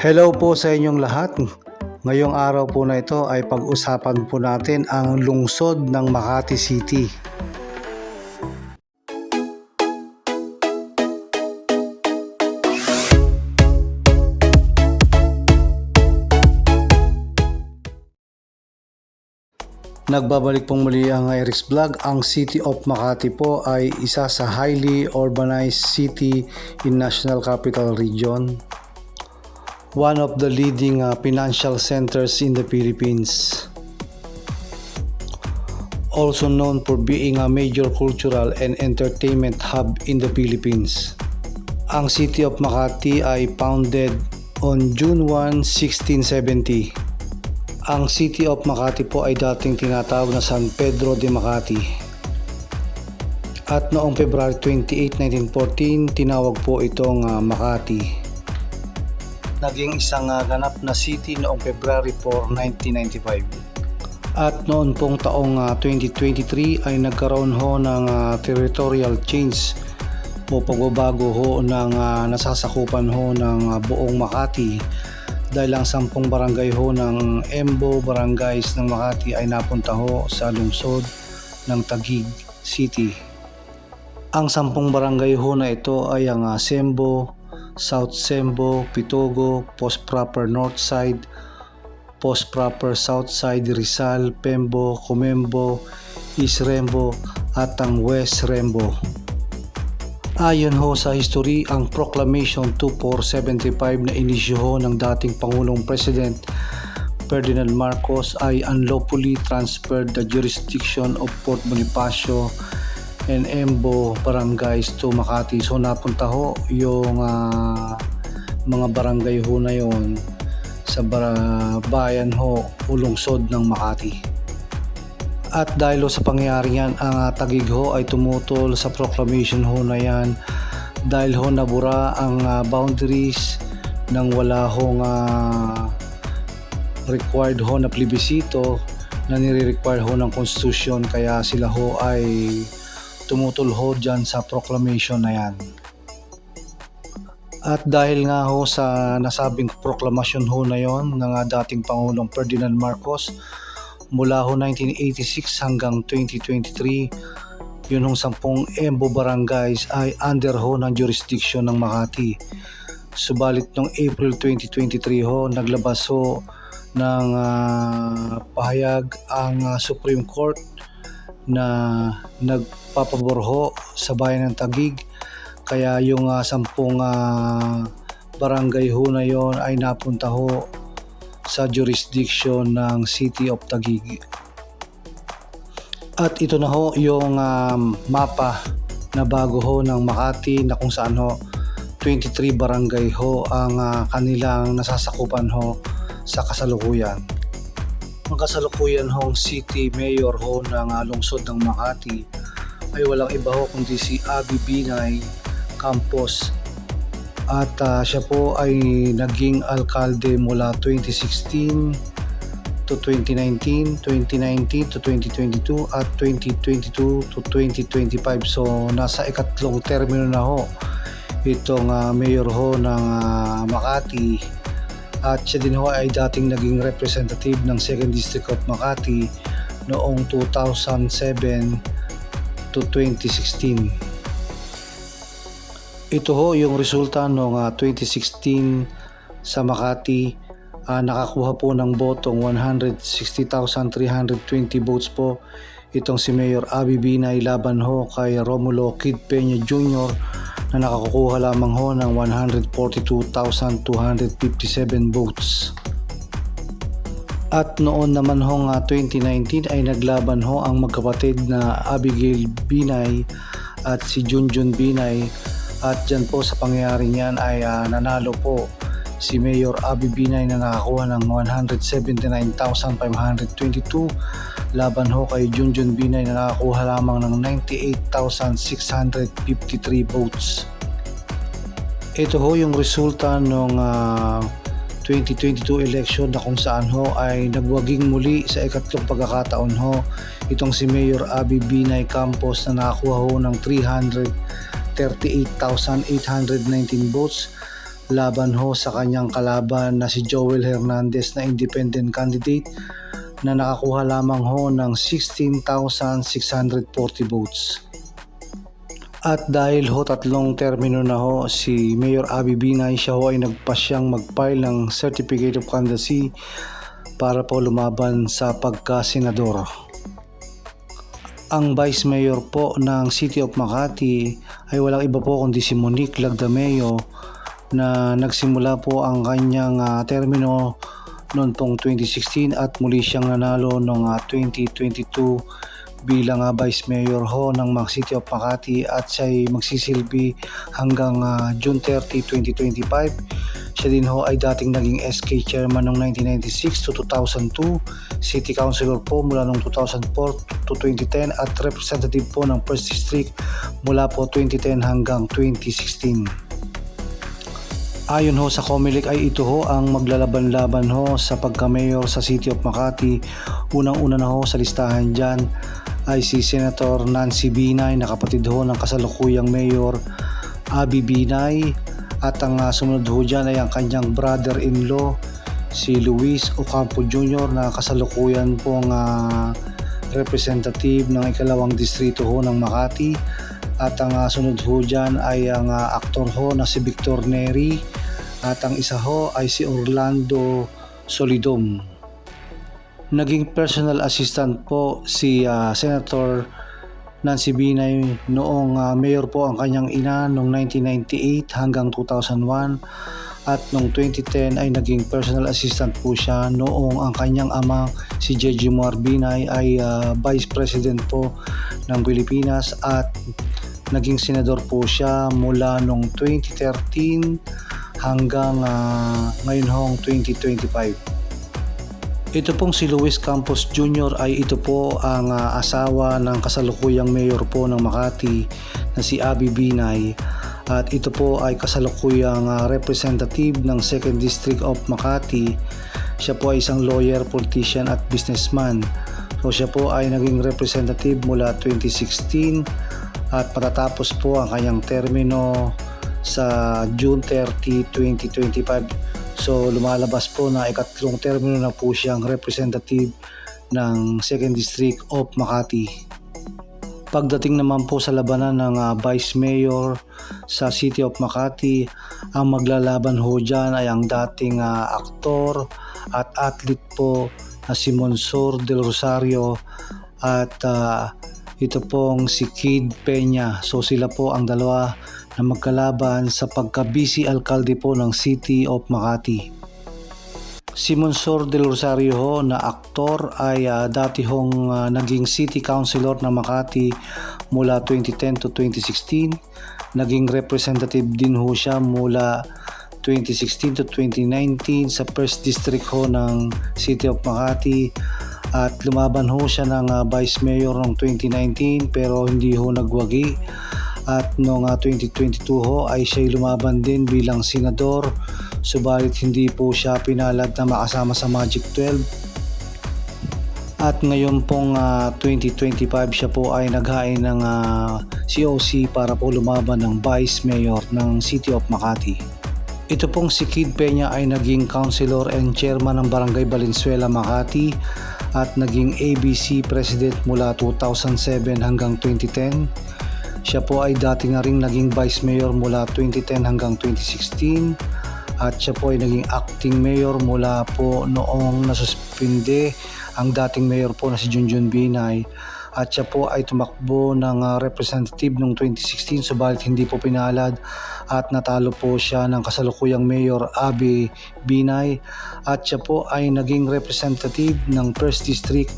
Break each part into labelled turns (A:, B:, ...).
A: Hello po sa inyong lahat. Ngayong araw po na ito ay pag-usapan po natin ang lungsod ng Makati City. Nagbabalik pong muli ang Eric's Vlog. Ang City of Makati po ay isa sa highly urbanized city in National Capital Region one of the leading uh, financial centers in the Philippines. Also known for being a major cultural and entertainment hub in the Philippines. Ang City of Makati ay founded on June 1, 1670. Ang City of Makati po ay dating tinatawag na San Pedro de Makati. At noong February 28, 1914, tinawag po itong uh, Makati naging isang uh, ganap na city noong February 4, 1995. At noon pong taong uh, 2023 ay nagkaroon ho ng uh, territorial change o pagbabago ho ng uh, nasasakupan ho ng uh, buong Makati dahil ang sampung barangay ho ng Embo Barangays ng Makati ay napunta ho sa lungsod ng Taguig City. Ang sampung barangay ho na ito ay ang uh, Sembo, South Sembo, Pitogo, Post Proper North Side, Post Proper South Side, Rizal, Pembo, Comembo, East Rembo at ang West Rembo. Ayon ho sa history, ang Proclamation 2475 na inisyo ho ng dating Pangulong President Ferdinand Marcos ay unlawfully transferred the jurisdiction of Port Bonifacio and Embo barangays to Makati. So napunta ho yung uh, mga barangay ho na yon sa bayan ho ulungsod ng Makati. At dahil sa pangyayari yan, ang uh, Tagig ho ay tumutol sa proclamation ho na yan dahil ho nabura ang uh, boundaries ng wala hong uh, required ho na plebisito na nire-require ho ng constitution kaya sila ho ay tumutulho dyan sa proclamation na yan. At dahil nga ho sa nasabing proklamasyon ho na yon ng dating Pangulong Ferdinand Marcos mula ho 1986 hanggang 2023 yun hong sampung Embo Barangays ay under ho ng jurisdiction ng Makati. Subalit noong April 2023 ho naglabas ho ng uh, pahayag ang uh, Supreme Court na nagpapaborho sa bayan ng Tagig kaya yung uh, sampung uh, barangay ho na yon ay napunta ho sa jurisdiction ng City of Tagig. At ito na ho yung um, mapa na bago ho ng Makati na kung saan ho 23 barangay ho ang uh, kanilang nasasakupan ho sa kasalukuyan ang kasalukuyan hong city mayor ho ng lungsod ng Makati. Ay walang iba ho kundi si Abby Binay Campos. At uh, siya po ay naging alkalde mula 2016 to 2019, 2019 to 2022 at 2022 to 2025 so nasa ikatlong termino na ho itong uh, mayor ho ng uh, Makati at siya din ho ay dating naging representative ng 2nd District of Makati noong 2007 to 2016. Ito ho yung resulta noong uh, 2016 sa Makati uh, nakakuha po ng botong 160,320 votes po itong si Mayor Abby Binay laban ho kay Romulo Kid Peña Jr na nakakuha lamang ho ng 142,257 votes. At noon naman ho nga 2019 ay naglaban ho ang magkapatid na Abigail Binay at si Junjun Binay at dyan po sa pangyayari niyan ay uh, nanalo po si Mayor Abi Binay na nakakuha ng 179,522 laban ho kay Junjun Binay na nakakuha lamang ng 98,653 votes. Ito ho yung resulta ng uh, 2022 election na kung saan ho ay nagwaging muli sa ikatlong pagkakataon ho itong si Mayor Abi Binay Campos na nakakuha ho ng 338,819 votes laban ho sa kanyang kalaban na si Joel Hernandez na independent candidate na nakakuha lamang ho ng 16,640 votes. At dahil ho tatlong termino na ho si Mayor Abby Binay siya ho ay nagpasyang mag-file ng Certificate of Candidacy para po lumaban sa pagka-senador. Ang Vice Mayor po ng City of Makati ay walang iba po kundi si Monique Lagdameo na nagsimula po ang kanyang ah, termino noon pong 2016 at muli siyang nanalo noong ah, 2022 bilang ah, Vice Mayor ho ng Mac City of Makati at siya magsisilbi hanggang ah, June 30, 2025. Siya din ho ay dating naging SK Chairman noong 1996 to 2002, City Councilor po mula noong 2004 to 2010 at representative po ng 1st District mula po 2010 hanggang 2016. Ayon ho sa Comelec ay ito ho ang maglalaban-laban ho sa pagka-mayor sa City of Makati. Unang-una na ho sa listahan dyan ay si Senator Nancy Binay na kapatid ho ng kasalukuyang mayor Abby Binay at ang ah, sumunod ho dyan ay ang kanyang brother-in-law si Luis Ocampo Jr. na kasalukuyan pong ah, representative ng ikalawang distrito ho ng Makati at ang ah, sunod ho dyan ay ang ah, aktor ho na si Victor Neri at ang isa ho ay si Orlando Solidom. Naging personal assistant po si ah, Senator Nancy Binay noong ah, mayor po ang kanyang ina noong 1998 hanggang 2001 at noong 2010 ay naging personal assistant po siya noong ang kanyang ama si Jeji Muar Binay ay ah, Vice President po ng Pilipinas at naging senador po siya mula noong 2013 hanggang ah, ngayon hong 2025. Ito pong si Luis Campos Jr. ay ito po ang ah, asawa ng kasalukuyang mayor po ng Makati na si Abby Binay at ito po ay kasalukuyang ah, representative ng 2nd District of Makati. Siya po ay isang lawyer, politician at businessman. So siya po ay naging representative mula 2016 at patatapos po ang kanyang termino sa June 30, 2025 So lumalabas po na ikatlong termino na po siyang representative ng 2nd District of Makati. Pagdating naman po sa labanan ng ah, Vice Mayor sa City of Makati, ang maglalaban ho dyan ay ang dating ah, aktor at athlete po na si Monsor Del Rosario at ah, ito pong si Kid Peña. So sila po ang dalawa na magkalaban sa pagka-busy alkalde po ng City of Makati. Si Monsor del Rosario ho na aktor ay ah, dati hong ah, naging city councilor ng Makati mula 2010 to 2016. Naging representative din ho siya mula 2016 to 2019 sa 1st District ho ng City of Makati at lumaban ho siya ng ah, Vice Mayor noong 2019 pero hindi ho nagwagi at noong ah, 2022 ho ay siya lumaban din bilang senador subalit hindi po siya pinalad na makasama sa Magic 12 at ngayon pong ah, 2025 siya po ay naghain ng ah, COC para po lumaban ng Vice Mayor ng City of Makati. Ito pong si Kid Peña ay naging councilor and chairman ng Barangay Valenzuela, Makati at naging ABC President mula 2007 hanggang 2010. Siya po ay dati na rin naging Vice Mayor mula 2010 hanggang 2016 at siya po ay naging acting mayor mula po noong nasuspinde ang dating mayor po na si Junjun Binay. At siya po ay tumakbo ng ah, representative noong 2016 subalit hindi po pinalad at natalo po siya ng kasalukuyang mayor Abby Binay. At siya po ay naging representative ng 1st District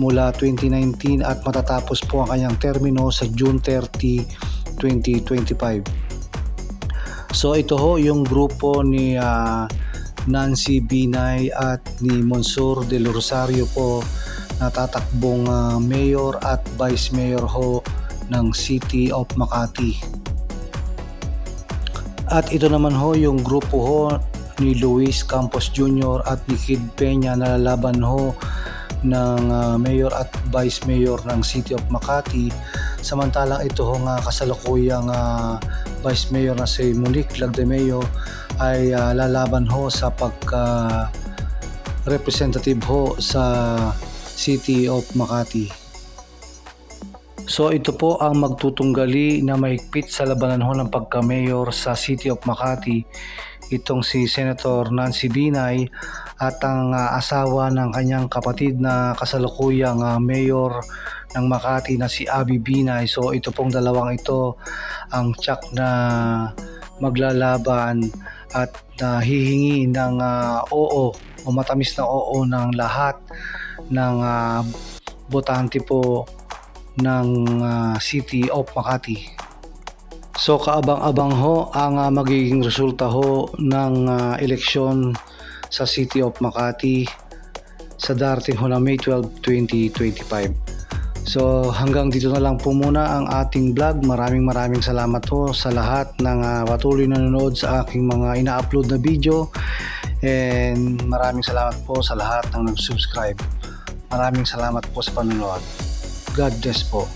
A: mula 2019 at matatapos po ang kanyang termino sa June 30, 2025. So ito ho yung grupo ni ah, Nancy Binay at ni Monsur del Rosario po na tatakbong ah, mayor at vice mayor ho ng City of Makati. At ito naman ho yung grupo ho ni Luis Campos Jr. at ni Kid Peña na lalaban ho ng ah, mayor at vice mayor ng City of Makati. Samantalang ito ho nga kasalukuyang ah, vice mayor na si Monique Lagdemeo ay ah, lalaban ho sa pagka representative ho sa City of Makati. So ito po ang magtutunggali na mahigpit sa labanan ho ng pagka-mayor sa City of Makati itong si Senator Nancy Binay at ang ah, asawa ng kanyang kapatid na kasalukuyang ah, mayor ng Makati na si Abby Binay. So ito pong dalawang ito ang tsak na maglalaban at ah, hihingi ng ah, oo o matamis na oo ng lahat ng ah, botante po ng ah, City of Makati. So kaabang-abang ho ang ah, magiging resulta ho ng ah, eleksyon sa City of Makati sa darating ho na May 12, 2025. So hanggang dito na lang po muna ang ating vlog. Maraming maraming salamat po sa lahat ng ah, patuloy na nanonood sa aking mga ina-upload na video. And maraming salamat po sa lahat ng nag-subscribe. Maraming salamat po sa panonood. God bless po.